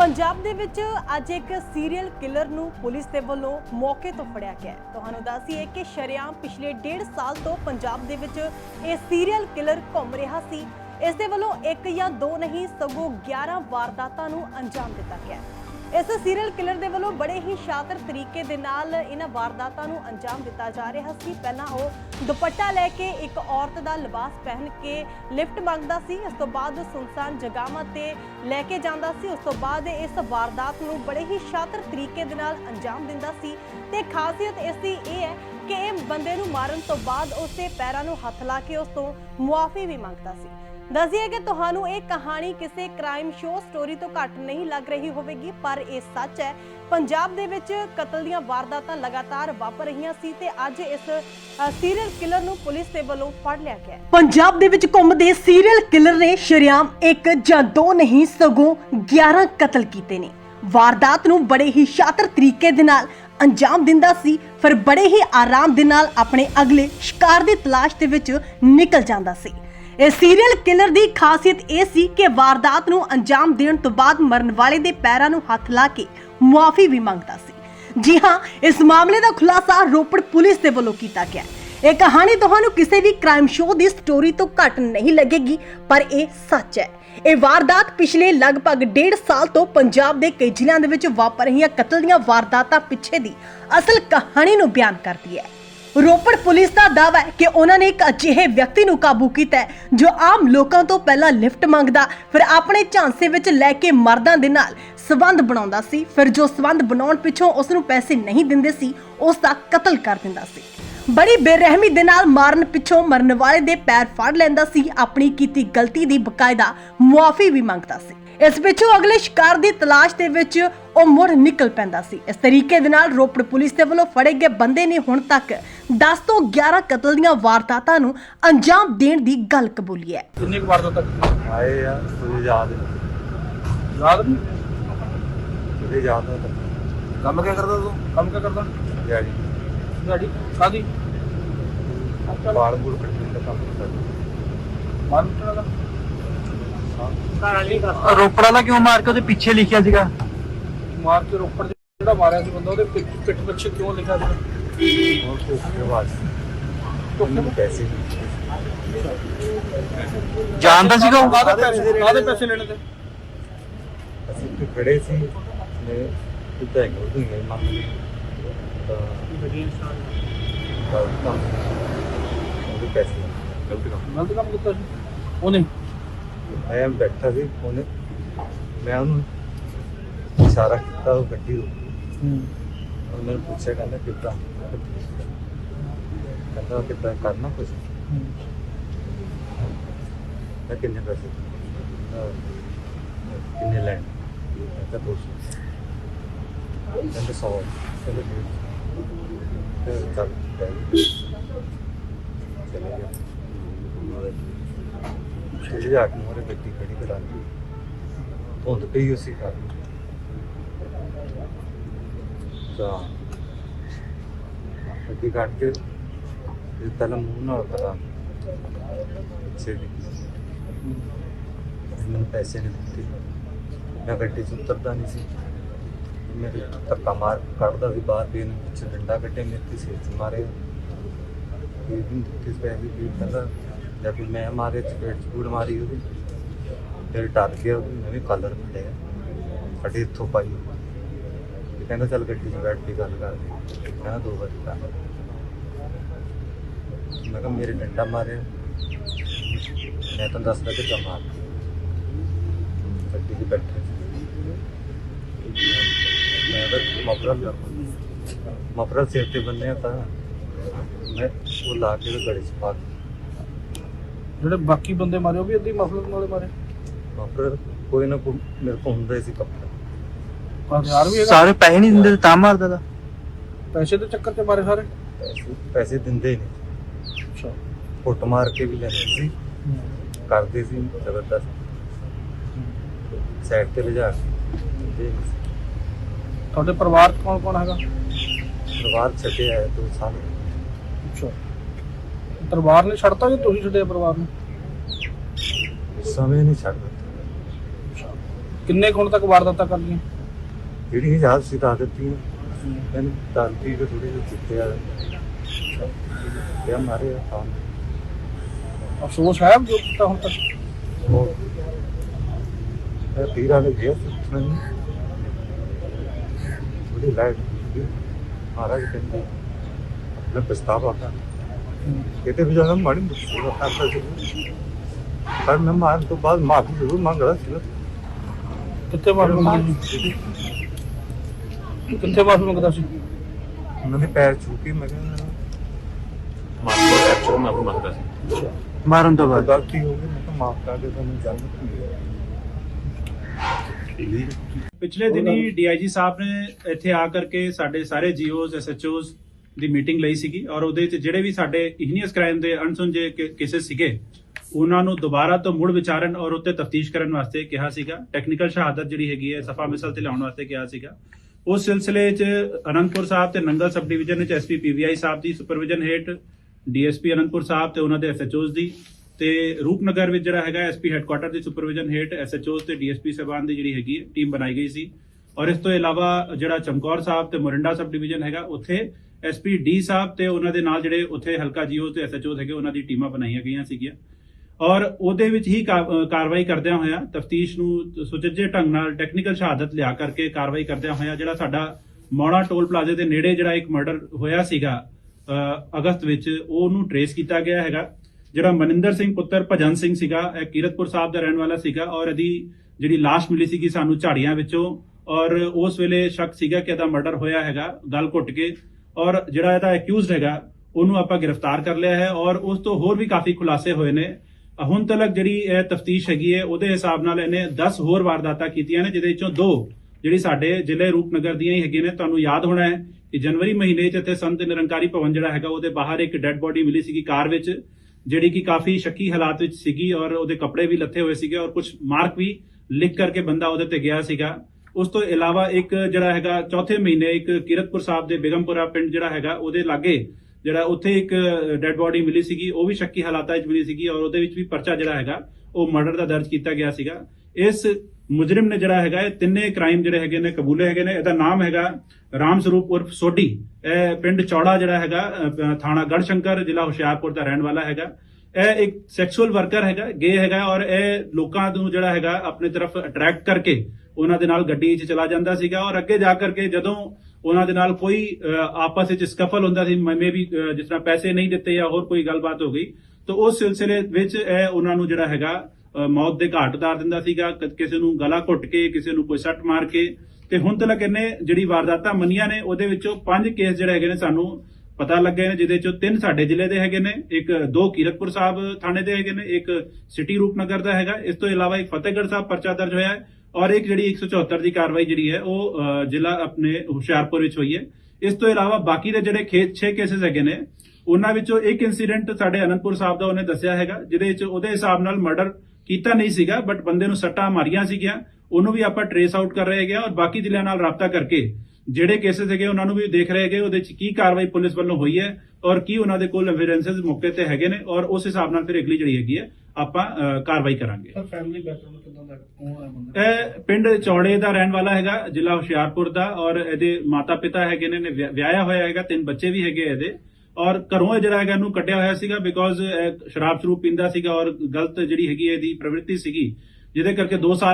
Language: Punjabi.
ਪੰਜਾਬ ਦੇ ਵਿੱਚ ਅੱਜ ਇੱਕ ਸੀਰੀਅਲ ਕਿਲਰ ਨੂੰ ਪੁਲਿਸ ਦੇ ਵੱਲੋਂ ਮੌਕੇ ਤੋਂ ਫੜਿਆ ਗਿਆ ਹੈ। ਤੁਹਾਨੂੰ ਦੱਸੀਏ ਕਿ ਸ਼ਰੇਆਮ ਪਿਛਲੇ 1.5 ਸਾਲ ਤੋਂ ਪੰਜਾਬ ਦੇ ਵਿੱਚ ਇਹ ਸੀਰੀਅਲ ਕਿਲਰ ਘੁੰਮ ਰਿਹਾ ਸੀ। ਇਸ ਦੇ ਵੱਲੋਂ ਇੱਕ ਜਾਂ ਦੋ ਨਹੀਂ, ਸਗੋਂ 11 ਵਾਰਦਾਤਾਂ ਨੂੰ ਅੰਜਾਮ ਦਿੱਤਾ ਗਿਆ ਇਸ ਸੀਰੀਅਲ ਕਿਲਰ ਦੇ ਵੱਲੋਂ ਬੜੇ ਹੀ ਸ਼ਾਤਰ ਤਰੀਕੇ ਦੇ ਨਾਲ ਇਹਨਾਂ ਵਾਰਦਾਤਾਂ ਨੂੰ ਅੰਜਾਮ ਦਿੱਤਾ ਜਾ ਰਿਹਾ ਸੀ। ਪਹਿਲਾਂ ਉਹ ਦੁਪੱਟਾ ਲੈ ਕੇ ਇੱਕ ਔਰਤ ਦਾ ਲਿਬਾਸ ਪਹਿਨ ਕੇ ਲਿਫਟ ਮੰਗਦਾ ਸੀ। ਇਸ ਤੋਂ ਬਾਅਦ ਸੁਨਸਾਨ ਜਗ੍ਹਾਵਾਂ ਤੇ ਲੈ ਕੇ ਜਾਂਦਾ ਸੀ। ਉਸ ਤੋਂ ਬਾਅਦ ਇਸ ਵਾਰਦਾਤ ਨੂੰ ਬੜੇ ਹੀ ਸ਼ਾਤਰ ਤਰੀਕੇ ਦੇ ਨਾਲ ਅੰਜਾਮ ਦਿੰਦਾ ਸੀ। ਤੇ ਖਾਸੀਅਤ ਇਸ ਦੀ ਇਹ ਹੈ ਕਿ ਇਹ ਬੰਦੇ ਨੂੰ ਮਾਰਨ ਤੋਂ ਬਾਅਦ ਉਸਦੇ ਪੈਰਾਂ ਨੂੰ ਹੱਥ ਲਾ ਕੇ ਉਸ ਤੋਂ ਮੁਆਫੀ ਵੀ ਮੰਗਦਾ ਸੀ। ਦੱਸਿਏ ਕਿ ਤੁਹਾਨੂੰ ਇਹ ਕਹਾਣੀ ਕਿਸੇ ਕ੍ਰਾਈਮ ਸ਼ੋ ਸਟੋਰੀ ਤੋਂ ਘੱਟ ਨਹੀਂ ਲੱਗ ਰਹੀ ਹੋਵੇਗੀ, ਪਰ ਇਹ ਸੱਚ ਹੈ। ਪੰਜਾਬ ਦੇ ਵਿੱਚ ਕਤਲ ਦੀਆਂ ਵਾਰਦਾਤਾਂ ਲਗਾਤਾਰ ਵਾਪਰ ਰਹੀਆਂ ਸੀ ਤੇ ਅੱਜ ਇਸ ਸੀਰੀਅਲ ਕਿਲਰ ਨੂੰ ਪੁਲਿਸ ਦੇ ਵੱਲੋਂ ਫੜ ਲਿਆ ਗਿਆ ਪੰਜਾਬ ਦੇ ਵਿੱਚ ਘੁੰਮਦੇ ਸੀਰੀਅਲ ਕਿਲਰ ਨੇ ਸ਼ਰਿਆਮ ਇੱਕ ਜਾਂ ਦੋ ਨਹੀਂ, ਸਗੋਂ 11 ਕਤਲ ਕੀਤੇ ਨੇ। ਵਾਰਦਾਤ ਨੂੰ ਬੜੇ ਹੀ ਸ਼ਾਤਰ ਤਰੀਕੇ ਦੇ ਨਾਲ ਅੰਜਾਮ ਦਿੰਦਾ ਸੀ, ਫਿਰ ਬੜੇ ਹੀ ਆਰਾਮ ਦੇ ਨਾਲ ਆਪਣੇ ਅਗਲੇ ਸ਼ਿਕਾਰ ਦੀ ਤਲਾਸ਼ ਦੇ ਵਿੱਚ ਨਿਕਲ ਜਾਂਦਾ ਸੀ। ਇਹ ਸੀਰੀਅਲ ਕਿਲਰ ਦੀ ਖਾਸੀਅਤ ਇਹ ਸੀ ਕਿ ਵਾਰਦਾਤ ਨੂੰ ਅੰਜਾਮ ਦੇਣ ਤੋਂ ਬਾਅਦ ਮਰਨ ਵਾਲੇ ਦੇ ਪੈਰਾਂ ਨੂੰ ਹੱਥ ਲਾ ਕੇ ਮੁਆਫੀ ਵੀ ਮੰਗਦਾ ਸੀ। ਜੀ ਹਾਂ, ਇਸ ਮਾਮਲੇ ਦਾ ਖੁਲਾਸਾ ਰੋਪੜ ਪੁਲਿਸ ਦੇ ਵੱਲੋਂ ਕੀਤਾ ਗਿਆ। ਇਹ ਕਹਾਣੀ ਤੁਹਾਨੂੰ ਕਿਸੇ ਵੀ ਕ੍ਰਾਈਮ ਸ਼ੋ ਦੀ ਸਟੋਰੀ ਤੋਂ ਘੱਟ ਨਹੀਂ ਲੱਗੇਗੀ, ਪਰ ਇਹ ਸੱਚ ਹੈ। ਇਹ ਵਾਰਦਾਤ ਪਿਛਲੇ ਲਗਭਗ 1.5 ਸਾਲ ਤੋਂ ਪੰਜਾਬ ਦੇ ਕਈ ਜ਼ਿਲ੍ਹਿਆਂ ਦੇ ਵਿੱਚ ਵਾਪਰ ਰਹੀਆਂ ਕਤਲ ਦੀਆਂ ਵਾਰਦਾਤਾਂ ਪਿੱਛੇ ਦੀ ਅਸਲ ਕਹਾਣੀ ਨੂੰ ਬਿਆਨ ਕਰਦੀ ਹੈ। ਰੋਪੜ ਪੁਲਿਸ ਦਾ ਦਾਅਵਾ ਹੈ ਕਿ ਉਹਨਾਂ ਨੇ ਇੱਕ ਅਜਿਹੇ ਵਿਅਕਤੀ ਨੂੰ ਕਾਬੂ ਕੀਤਾ ਹੈ ਜੋ ਆਮ ਲੋਕਾਂ ਤੋਂ ਪਹਿਲਾਂ ਲਿਫਟ ਮੰਗਦਾ, ਫਿਰ ਆਪਣੇ ਝਾਂਸੇ ਵਿੱਚ ਲੈ ਕੇ ਮਰਦਾਂ ਦੇ ਨਾਲ ਸਬੰਧ ਬਣਾਉਂਦਾ ਸੀ, ਫਿਰ ਜੋ ਸਬੰਧ ਬਣਾਉਣ ਪਿੱਛੋਂ ਉਸ ਨੂੰ ਪੈਸੇ ਨਹੀਂ ਦਿੰਦੇ ਸੀ, ਉਸ ਦਾ ਕਤਲ ਕਰ ਦਿੰਦਾ ਸੀ। ਬੜੀ ਬੇਰਹਿਮੀ ਦੇ ਨਾਲ ਮਾਰਨ ਪਿੱਛੋਂ ਮਰਨ ਵਾਲੇ ਦੇ ਪੈਰ ਫੜ ਲੈਂਦਾ ਸੀ ਆਪਣੀ ਕੀਤੀ ਗਲਤੀ ਦੀ ਬਕਾਇਦਾ ਮੁਆਫੀ ਵੀ ਮੰਗਦਾ ਸੀ। ਇਸ ਪਿੱਛੋਂ ਅਗਲੇ ਸ਼ਿਕਾਰ ਦੀ ਤਲਾਸ਼ ਦੇ ਵਿੱਚ ਉਹ ਮੁੜ ਨਿਕਲ ਪੈਂਦਾ ਸੀ। ਇਸ ਤਰੀਕੇ ਦੇ ਨਾਲ ਰੋਪੜ ਪੁਲਿਸ ਦੇ ਵੱਲੋਂ ਫੜੇ ਗਏ ਬੰਦੇ ਨੇ ਹੁਣ ਤੱਕ 10 ਤੋਂ 11 ਕਤਲ ਦੀਆਂ ਵਾਰਦਾਤਾਂ ਨੂੰ ਅੰਜਾਮ ਦੇਣ ਦੀ ਗੱਲ ਕਬੂਲੀ ਹੈ। ਕਿੰਨੀ ਕੁ ਵਾਰ ਤੱਕ? ਆਏ ਆ ਤੁझे ਯਾਦ ਨਹੀਂ? ਯਾਦ ਨਹੀਂ? ਯਾਦ ਹੈ ਕੰਮ ਕਿਆ ਕਰਦਾ ਤੂੰ? ਕੰਮ ਕਿਆ ਕਰਦਾ? ਯਾਰੀ ਗਾੜੀ ਕਾਦੀ ਬਾਲ ਬੂਲ ਕੱਟਣ ਦਾ ਕੰਮ ਕਰਦਾ। ਮੰਤਰਾ ਦਾ। ਘਰ ਵਾਲੀ ਦੱਸ। ਰੋਪੜਾ ਦਾ ਕਿਉਂ ਮਾਰ ਕੇ ਉਹਦੇ ਪਿੱਛੇ ਲਿਖਿਆ ਸੀਗਾ? ਮਾਰ ਕੇ ਰੋਪੜ ਦੇ ਜਿਹੜਾ ਮਾਰਿਆ ਸੀ ਬੰਦਾ ਉਹਦੇ ਪਿੱਠ- ਪਿੱਠ ਪਿੱਛੇ ਕਿਉਂ ਲਿਖਿਆ ਸੀ ਉਹ ਕੋਕੇ ਵਾਸਤੇ ਉਹਨੂੰ ਪੈਸੇ ਦਿੱਤੇ ਜਾਣਦਾ ਸੀਗਾ ਉਹ? ਕਾਹਦੇ ਪੈਸੇ ਕਾਹਦੇ ਪੈਸੇ ਲੈਣੇ ਤੇ? ਅਸੀਂ ਤੇ ਖੜੇ ਸੀ ਨੇ ਇਦਾਂ ਹੀ ਉਹ ਦੁਨੀਆ ਮੰਨ ਲਈ ਤਾਂ ਕੰਮ ਉਹਦੇ ਪੈਸੇ ਗਲਤ ਕੰਮ। ਗਲਤ ਕੰਮ ਕੀਤਾ ਸੀ? ਉਹਨੇ ਮੈਂ ਬੈਠਾ ਸੀ ਉਹਨੇ ਮੈਂ ਉਹਨੂੰ ਇਸ਼ਾਰਾ ਕੀਤਾ ਉਹ ਗੱਡੀ ਰੁਕੀ। ਉਹਨੇ ਪੁੱਛਿਆ ਕਹਿੰਦਾ ਕਿੱਦਾਂ? ਕਹਿੰਦਾ ਕਿੱਦਾਂ ਕਰਨਾ ਕੁਝ ਮੈਂ ਕਿੰਨੇ ਪੈਸੇ? ਅਹ, ਕਿੰਨੇ ਲੈਣ? ਕਹਿੰਦਾ 200 ਕਹਿੰਦਾ 100 ਕਹਿੰਦਾ 150 ਫਿਰ ਚਲੇ ਗਏ ਛੇੜੀ ਆ ਕੇ ਮੋਰੇ ਗੱਡੀ ਖੜੀ ਕਰਾ ਲਈ ਧੁੰਦ ਪਈ ਉਸੇ ਕਰ ਤਾਂ ਗੱਡੀ ਕੱਢ ਕੇ ਇਹ ਪਹਿਲਾਂ ਮੂੰਹ ਨਾਲ ਪਤਾ ਪਿੱਛੇ ਦੀ ਮੈਨੂੰ ਪੈਸੇ ਨਹੀਂ ਦਿੱਤੇ ਮੈਂ ਗੱਡੀ 'ਚ ਉਤਰਦਾ ਨਹੀਂ ਸੀ। ਮੇਰੇ ਧੱਕਾ ਮਾਰ ਕੱਢਦਾ ਸੀ, ਬਾਹਰ ਵੀ ਇਹਨੇ ਪਿੱਛੇ ਡੰਡਾ ਕੱਢਿਆ, ਮੇਰੇ ਤੇ ਸਿਰ 'ਚ ਮਾਰੇ ਇਹ ਵੀ ਦਿੱਤੇ ਪੈਸੇ ਵੀ ਕਹਿੰਦਾ ਜਦ ਵੀ ਮੈਂ ਮਾਰੇ ਚਪੇੜ ਚਪੂੜ ਮਾਰੀ ਉਹਦੀ। ਫਿਰ ਡਰ ਗਿਆ ਉਹ ਨਵੇਂ ਕਲਰ ਫੜਿਆ ਫੜੀ ਇੱਥੋਂ ਪਾਈ ਤੇ ਕਹਿੰਦਾ, ਚੱਲ ਗੱਡੀ 'ਚ ਬੈਠ ਕੇ ਗੱਲ ਕਰਦੇ ਕਹਿੰਦਾ ਦੋ ਵਾਰੀ ਕਰ। ਮੈਂ ਕਿਹਾ ਮੇਰੇ ਡੰਡਾ ਮਾਰਿਆ। ਮੈਂ ਤਾਂ ਦੱਸਦਾ ਕਿ ਕੰਮ ਗੱਡੀ 'ਚ ਬੈਠੇ ਸੀ। ਮੈਂ ਤਾਂ ਮਫਰਲ ਮਫਰਲ ਸਿਰ ਤੇ ਬੰਨਿਆ ਤਾਂ ਮੈਂ ਉਹ ਲਾ ਕੇ ਉਹਦੇ ਗਲੇ 'ਚ ਪਾ ਦਿੱਤਾ। ਜਿਹੜੇ ਬਾਕੀ ਬੰਦੇ ਮਾਰੇ ਉਹ ਵੀ ਅੱਧੀ ਮਫਲਤ ਨਾਲੇ ਮਾਰੇ? ਮਫਰਲ ਕੋਈ ਨਾ ਕੋਈ ਮੇਰੇ ਕੋਲ ਹੁੰਦਾ ਹੀ ਸੀ ਕੱਪੜਾ। ਹਥਿਆਰ ਵੀ ਹੈਗਾ। ਸਾਰੇ ਪੈਸੇ ਨਹੀਂ ਦਿੰਦੇ ਤਾਂ ਮਾਰਦਾ ਤਾ। ਪੈਸੇ ਦੇ ਚੱਕਰ 'ਚ ਮਾਰੇ ਸਾਰੇ? ਪੈਸੇ ਪੈਸੇ ਦਿੰਦੇ ਨਹੀਂ। ਅੱਛਾ। ਫੁੱਟ ਮਾਰ ਕੇ ਵੀ ਲੈਂਦੇ ਸੀ। ਕਰਦੇ ਸੀ ਜ਼ਬਰਦਸਤ। ਸਾਈਡ ਤੇ ਲਿਜਾ ਕੇ ਦਿੰਦੇ ਨਹੀਂ ਸੀ। ਤੁਹਾਡੇ ਪਰਿਵਾਰ 'ਚ ਕੌਣ ਕੌਣ ਹੈਗਾ? ਪਰਿਵਾਰ ਛੱਡਿਆ ਹੈ ਦੋ ਸਾਲ। ਅੱਛਾ। ਪਰਿਵਾਰ ਨੇ ਛੱਡਤਾ ਜਾਂ ਤੁਸੀਂ ਛੱਡਿਆ ਪਰਿਵਾਰ ਨੂੰ? ਸਮੇਂ ਨਹੀਂ ਛੱਡਦਾ। ਕਿੰਨੇ ਕੁ ਹੁਣ ਤੱਕ ਵਾਰਦਾਤਾਂ ਕਰ ਲਈਆਂ? ਜਿਹੜੀ ਇਜਾਜ਼ਤ ਸੀ ਦੱਸ ਦਿੱਤੀ ਇਹਨੂੰ ਤਾਲਤੀ ਕੇ ਥੋੜੇ ਜਿਹੇ ਚਿੱਤੇ ਆ ਤੇ। ਮਾਰੇ ਆ ਅਫਸੋਸ ਹੈ ਜੋ ਕੀਤਾ ਹੁਣ ਤੱਕ? ਉਹ ਇਹ ਤੀਰਾਂ ਦੇ ਗਿਆ ਸੁਣਨ ਬੜੀ ਲਾਈਟ ਮਹਾਰਾਜ ਕਹਿੰਦੇ ਮੈਂ ਪਛਤਾਵਾ ਕਰ ਕਿਤੇ ਵੀ ਜਾਣਾ ਮਾੜੀ ਮੁਸ਼ਕਿਲ ਕਰਦਾ ਸੀ। ਪਰ ਮੈਂ ਮਾਰਨ ਤੋਂ ਬਾਅਦ ਮਾਫੀ ਜ਼ਰੂਰ ਮੰਗਦਾ ਸੀ ਕਿੱਥੇ ਮਾਫੀ ਮੰਗੀ ਸੀ? ਕਿੱਥੇ ਮਾਫੀ ਮੰਗਦਾ ਸੀ? ਉਹਨਾਂ ਦੇ ਪੈਰ ਛੂ ਕੇ ਮੈਂ ਕਿਹਾ ਮਾਫੀ ਮੰਗਦਾ ਸੀ। ਮਾਰਨ ਤੋਂ ਬਾਅਦ? ਗਲਤੀ ਹੋ ਗਈ ਮੈਂ ਕਿਹਾ ਮਾਫ ਕਰ ਦੇ ਤੁਹਾਨੂੰ ਜਨਮ ਮਿਲੇ ਪਿਛਲੇ ਦਿਨੀ ਡੀਆਈਜੀ ਸਾਹਿਬ ਨੇ ਇੱਥੇ ਆ ਕਰਕੇ ਸਾਡੇ ਸਾਰੇ ਜੀਓਜ਼, ਐਸਐਚਓਜ਼ ਦੀ ਮੀਟਿੰਗ ਲਈ ਸੀਗੀ ਔਰ ਉਹਦੇ ਵਿੱਚ ਜਿਹੜੇ ਵੀ ਸਾਡੇ ਇਗਨੀਅਸ ਕ੍ਰਾਈਮ ਦੇ ਅਣਸੁਲਝੇ ਕੇसेस ਸੀਗੇ, ਉਹਨਾਂ ਨੂੰ ਦੁਬਾਰਾ ਤੋਂ ਮੁੜ ਵਿਚਾਰਨ ਔਰ ਉੱਤੇ ਤਫਤੀਸ਼ ਕਰਨ ਵਾਸਤੇ ਕਿਹਾ ਸੀਗਾ। ਟੈਕਨੀਕਲ ਸ਼ਹਾਦਤ ਜਿਹੜੀ ਹੈਗੀ ਹੈ, ਸਫਾ ਮਿਸਲ ਤੇ ਲਾਉਣ ਵਾਸਤੇ ਕਿਹਾ ਸੀਗਾ। ਉਸ ਸਿਲਸਿਲੇ 'ਚ ਅਨੰਦਪੁਰ ਸਾਹਿਬ ਤੇ ਨੰਗਲ ਸਬ ਡਿਵੀਜ਼ਨ ਵਿੱਚ ਐਸਪੀ ਪੀਵੀਆਈ ਸਾਹਿਬ ਦੀ ਸੁਪਰਵਿਜ਼ਨ ਹੇਠ ਡੀਐਸਪੀ ਅਨੰਦਪੁਰ ਸਾਹਿਬ ਤੇ ਉਹਨਾਂ ਦੇ ਐਸਐਚਓਜ਼ ਦੀ ਤੇ ਰੂਪਨਗਰ ਵਿੱਚ ਜਿਹੜਾ ਹੈਗਾ ਐਸਪੀ ਹੈੱਡਕੁਆਟਰ ਦੀ ਸੁਪਰਵਿਜ਼ਨ ਹੇਠ ਐਸਐਚਓਜ਼ ਤੇ ਡੀਐਸਪੀ ਸਹਿਬਾਨ ਦੀ ਜਿਹੜੀ ਹੈਗੀ ਟੀਮ ਬਣਾਈ ਗਈ ਸੀ। ਔਰ ਇਸ ਤੋਂ ਇਲਾਵਾ ਜਿਹੜਾ ਚਮਕੌਰ ਸਾਹਿਬ ਤੇ ਮੋਰਿੰਡਾ ਸਬ ਡਿਵੀਜ਼ਨ ਹੈਗਾ, ਉੱਥੇ ਐਸਪੀ ਡੀ ਸਾਹਿਬ ਤੇ ਉਹਨਾਂ ਦੇ ਨਾਲ ਜਿਹੜੇ ਉੱਥੇ ਹਲਕਾ ਜੀਓ ਤੇ ਐਸਐਚਓਜ਼ ਹੈਗੇ, ਉਹਨਾਂ ਦੀ ਟੀਮਾਂ ਬਣਾਈਆਂ ਗਈਆਂ ਸੀਗੀਆਂ। ਔਰ ਉਹਦੇ ਵਿੱਚ ਹੀ ਕਾਰਵਾਈ ਕਰਦਿਆਂ ਹੋਇਆ ਤਫਤੀਸ਼ ਨੂੰ ਸੁਚੱਜੇ ਢੰਗ ਨਾਲ ਟੈਕਨੀਕਲ ਸ਼ਹਾਦਤ ਲਿਆ ਕਰਕੇ ਕਾਰਵਾਈ ਕਰਦਿਆਂ ਹੋਇਆ ਜਿਹੜਾ ਸਾਡਾ ਮੌੜਾ ਟੋਲ ਪਲਾਜ਼ੇ ਦੇ ਨੇੜੇ ਜਿਹੜਾ ਇੱਕ ਮਰਡਰ ਹੋਇਆ ਸੀਗਾ ਅਗਸਤ ਵਿੱਚ, ਉਹਨੂੰ ਟਰੇਸ ਕੀਤਾ ਗਿਆ ਹੈਗਾ। ਜਿਹੜਾ ਮਨਿੰਦਰ ਸਿੰਘ ਪੁੱਤਰ ਭਜਨ ਸਿੰਘ ਸੀਗਾ, ਇਹ ਕੀਰਤਪੁਰ ਸਾਹਿਬ ਦਾ ਰਹਿਣ ਵਾਲਾ ਸੀਗਾ ਔਰ ਇਹਦੀ ਜਿਹੜੀ ਲਾਸ਼ ਮਿਲੀ ਸੀਗੀ ਸਾਨੂੰ ਝਾੜੀਆਂ ਵਿੱਚੋਂ ਔਰ ਉਸ ਵੇਲੇ ਸ਼ੱਕ ਸੀਗਾ ਕਿ ਇਹਦਾ ਮਰਡਰ ਹੋਇਆ ਹੈਗਾ, ਗਲ ਘੁੱਟ ਕੇ ਔਰ ਜਿਹੜਾ ਇਹਦਾ ਅਕਿਊਜ਼ਡ ਹੈਗਾ, ਉਹਨੂੰ ਆਪਾਂ ਗ੍ਰਿਫਤਾਰ ਕਰ ਲਿਆ ਹੈ ਔਰ ਉਸ ਤੋਂ ਹੋਰ ਵੀ ਕਾਫੀ ਖੁਲਾਸੇ ਹੋਏ ਨੇ। ਹੁਣ ਤੱਕ ਜਿਹੜੀ ਇਹ ਤਫਤੀਸ਼ ਹੈਗੀ ਹੈ, ਉਹਦੇ ਹਿਸਾਬ ਨਾਲ ਇਹਨੇ 10 ਹੋਰ ਵਾਰਦਾਤਾਂ ਕੀਤੀਆਂ ਨੇ, ਜਿਹਦੇ ਵਿੱਚੋਂ ਦੋ ਜਿਹੜੀ ਸਾਡੇ ਜ਼ਿਲ੍ਹੇ ਰੂਪਨਗਰ ਦੀਆਂ ਹੀ ਹੈਗੀਆਂ ਨੇ, ਤੁਹਾਨੂੰ ਯਾਦ ਹੋਣਾ ਹੈ ਕਿ ਜਨਵਰੀ ਮਹੀਨੇ 'ਚ ਇੱਥੇ ਸੰਤ ਨਿਰੰਕਾਰੀ ਭਵਨ ਜਿਹੜਾ ਹੈਗਾ, ਉਹਦੇ ਬਾਹਰ ਇੱਕ ਡੈੱਡ ਬੋਡੀ ਮਿਲੀ ਸੀਗੀ ਕਾਰ ਵਿੱਚ। ਜਿਹੜੀ ਕਿ ਕਾਫੀ ਸ਼ੱਕੀ ਹਾਲਾਤ ਵਿੱਚ ਸੀਗੀ ਔਰ ਉਹਦੇ ਕੱਪੜੇ ਵੀ ਲੱਥੇ ਹੋਏ ਸੀਗੇ ਔਰ ਕੁਝ ਮਾਰਕ ਵੀ ਲਿਖ ਕਰਕੇ ਬੰਦਾ ਉਹਦੇ ਤੇ ਗਿਆ ਸੀਗਾ। ਉਸ ਤੋਂ ਇਲਾਵਾ ਇੱਕ ਜਿਹੜਾ ਹੈਗਾ ਚੌਥੇ ਮਹੀਨੇ ਇੱਕ ਕੀਰਤਪੁਰ ਸਾਹਿਬ ਦੇ ਬੇਗਮਪੁਰਾ ਪਿੰਡ ਜਿਹੜਾ ਹੈਗਾ, ਉਹਦੇ ਲਾਗੇ ਜਿਹੜਾ ਉੱਥੇ ਇੱਕ ਡੈੱਡ ਬੋਡੀ ਮਿਲੀ ਸੀਗੀ, ਉਹ ਵੀ ਸ਼ੱਕੀ ਹਾਲਾਤਾਂ ਵਿੱਚ ਮਿਲੀ ਸੀਗੀ ਔਰ ਉਹਦੇ ਵਿੱਚ ਵੀ ਪਰਚਾ ਜਿਹੜਾ ਹੈਗਾ, ਉਹ ਮਰਡਰ ਦਾ ਦਰਜ ਕੀਤਾ ਗਿਆ ਸੀਗਾ। ਇਸ ਮੁਜਰਮ ਨੇ ਜਿਹੜਾ ਹੈਗਾ, ਇਹ ਤਿੰਨੇ ਕ੍ਰਾਈਮ ਜਿਹੜੇ ਹੈਗੇ ਨੇ, ਕਬੂਲੇ ਹੈਗੇ ਨੇ। ਇਹਦਾ ਨਾਮ ਹੈਗਾ ਰਾਮ ਸਰੂਪ ਉਰਫ ਸੋਢੀ। ਇਹ ਪਿੰਡ ਚੌੜਾ ਜਿਹੜਾ ਹੈਗਾ ਥਾਣਾ ਗੜਸ਼ੰਕਰ, ਜ਼ਿਲ੍ਹਾ ਹੁਸ਼ਿਆਰਪੁਰ ਦਾ ਰਹਿਣ ਵਾਲਾ ਹੈਗਾ। ਇਹ ਇੱਕ ਸੈਕਸੁਅਲ ਵਰਕਰ ਹੈਗਾ ਗੇ ਹੈਗਾ ਔਰ ਇਹ ਲੋਕਾਂ ਨੂੰ ਜਿਹੜਾ ਹੈਗਾ, ਆਪਣੇ ਤਰਫ ਅਟਰੈਕਟ ਕਰਕੇ ਉਹਨਾਂ ਦੇ ਨਾਲ ਗੱਡੀ 'ਚ ਚਲਾ ਜਾਂਦਾ ਸੀਗਾ ਔਰ ਅੱਗੇ ਜਾ ਕਰਕੇ ਜਦੋਂ ਉਹਨਾਂ ਦੇ ਨਾਲ ਕੋਈ ਆਪਸ ਵਿੱਚ ਸਕਫਲ ਹੁੰਦਾ ਸੀ, ਮੈਂ ਵੀ ਜਿਸ ਤਰ੍ਹਾਂ ਪੈਸੇ ਨਹੀਂ ਦਿੱਤੇ ਜਾਂ ਹੋਰ ਕੋਈ ਗੱਲਬਾਤ ਹੋ ਗਈ, ਤਾਂ ਉਸ ਸਿਲਸਿਲੇ ਵਿੱਚ ਇਹ ਉਹਨਾਂ ਨੂੰ ਜਿਹੜਾ ਹੈਗਾ ਮੌਤ ਦੇ ਘਾਟ ਉਤਾਰ ਦਿੰਦਾ ਸੀਗਾ ਕਿਸੇ ਨੂੰ ਗਲਾ ਘੁੱਟ ਕੇ, ਕਿਸੇ ਨੂੰ ਕੋਈ ਸੱਟ ਮਾਰ ਕੇ। ਤੇ ਹੁਣ ਤੱਕ ਇਹਨੇ ਜਿਹੜੀ ਵਾਰਦਾਤਾਂ ਮੰਨੀਆਂ ਨੇ, ਉਹਦੇ ਵਿੱਚੋਂ ਪੰਜ ਕੇਸ ਜਿਹੜੇ ਹੈਗੇ ਨੇ ਸਾਨੂੰ ਪਤਾ ਲੱਗੇ ਨੇ, ਜਿਹਦੇ ਚੋਂ ਤਿੰਨ ਸਾਡੇ ਜ਼ਿਲ੍ਹੇ ਦੇ ਹੈਗੇ ਨੇ, ਇੱਕ ਦੋ ਕੀਰਤਪੁਰ ਸਾਹਿਬ ਥਾਣੇ ਦੇ ਹੈਗੇ ਨੇ, ਇੱਕ ਸਿਟੀ ਰੂਪਨਗਰ ਦਾ ਹੈਗਾ। ਇਸ ਤੋਂ ਇਲਾਵਾ ਇੱਕ ਫਤਿਹਗੜ੍ਹ ਸਾਹਿਬ ਪਰਚਾ ਦਰਜ ਹੋਇਆ ਹੈ ਔਰ ਇੱਕ ਜਿਹੜੀ 174 ਦੀ ਕਾਰਵਾਈ ਜਿਹੜੀ ਹੈ, ਉਹ ਜ਼ਿਲ੍ਹਾ ਆਪਣੇ ਹੁਸ਼ਿਆਰਪੁਰ ਵਿੱਚ ਹੋਈ ਹੈ। ਇਸ ਤੋਂ ਇਲਾਵਾ ਬਾਕੀ ਦੇ ਜਿਹੜੇ ਖੇਤ 6 ਕੇਸਿਸ ਹੈਗੇ ਨੇ ਉਹਨਾਂ ਵਿੱਚੋਂ ਇੱਕ ਇਨਸੀਡੈਂਟ ਸਾਡੇ ਅਨੰਦਪੁਰ ਸਾਹਿਬ ਦਾ ਉਹਨੇ ਦੱਸਿਆ ਹੈਗਾ ਜਿਹਦੇ ਵਿੱਚ ਉਹਦੇ ਹਿਸਾਬ ਨਾਲ ਮਰਡਰ ਕੀਤਾ ਨਹੀਂ ਸੀਗਾ ਬਟ ਬੰਦੇ ਨੂੰ ਸੱਟਾਂ ਮਾਰੀਆਂ ਸੀਗੀਆਂ ਉਹਨੂੰ ਵੀ ਆਪਾਂ ਟਰੇਸ ਆਊਟ ਕਰ ਰਹੇ ਹੈਗੇ ਔਰ ਬਾਕੀ ਜ਼ਿਲ੍ਹਿਆਂ ਨਾਲ ਰਾਬਤਾ ਕਰਕੇ ਜਿਹੜੇ ਕੇਸਿਸ ਹੈਗੇ ਉਹਨਾਂ ਨੂੰ ਵੀ ਦੇਖ ਰਹੇ ਹੈਗੇ ਉਹਦੇ ਵਿੱਚ ਕੀ ਕਾਰਵਾਈ ਪੁਲਿਸ ਵੱਲੋਂ ਹੋਈ ਹੈ ਔਰ ਕੀ ਉਹਨਾਂ ਦੇ ਕੋਲ ਐਵੀਡੈਂਸਸ ਮੌਕੇ ਤੇ ਹੈਗੇ ਨੇ ਔਰ ਉਸ ਹਿਸਾਬ ਨਾਲ ਫਿਰ ਅਗਲੀ ਜਿਹੜੀ ਹੈਗੀ ਹੈ ਆਪਾਂ ਕਾਰਵਾਈ ਕਰਾਂਗੇ। ਸਰ ਫੈਮਿਲੀ ਬੈਕਗ੍ਰਾਉਂਡ ਕਿਦਾਂ ਦਾ ਕੌਣ ਹੈ ਬੰਦਾ? ਇਹ ਪਿੰਡ ਚੌੜੇ ਦਾ ਰਹਿਣ ਵਾਲਾ ਹੈਗਾ ਜ਼ਿਲ੍ਹਾ ਹੁਸ਼ਿਆਰਪੁਰ ਦਾ ਔਰ ਇਹਦੇ ਮਾਤਾ ਪਿਤਾ ਹੈਗੇ ਨੇ ਨੇ ਵਿਆਹ- ਵਿਆਹਿਆ ਹੋਇਆ ਹੈਗਾ ਤਿੰਨ ਬੱਚੇ ਵੀ ਹੈਗੇ ਇਹਦੇ। ਔਰ ਘਰੋਂ ਜਿਹੜਾ ਹੈਗਾ ਇਹਨੂੰ ਕੱਢਿਆ ਹੋਇਆ ਸੀਗਾ ਬਿਕੋਜ਼ ਸ਼ਰਾਬ ਸ਼ਰੂਬ ਪੀਂਦਾ ਸੀਗਾ ਔਰ ਗਲਤ ਜਿਹੜੀ ਹੈਗੀ ਇਹਦੀ ਪ੍ਰਵਿਰਤੀ ਸੀਗੀ, ਜਿਹਦੇ ਕਰਕੇ 2 ਸਾਲ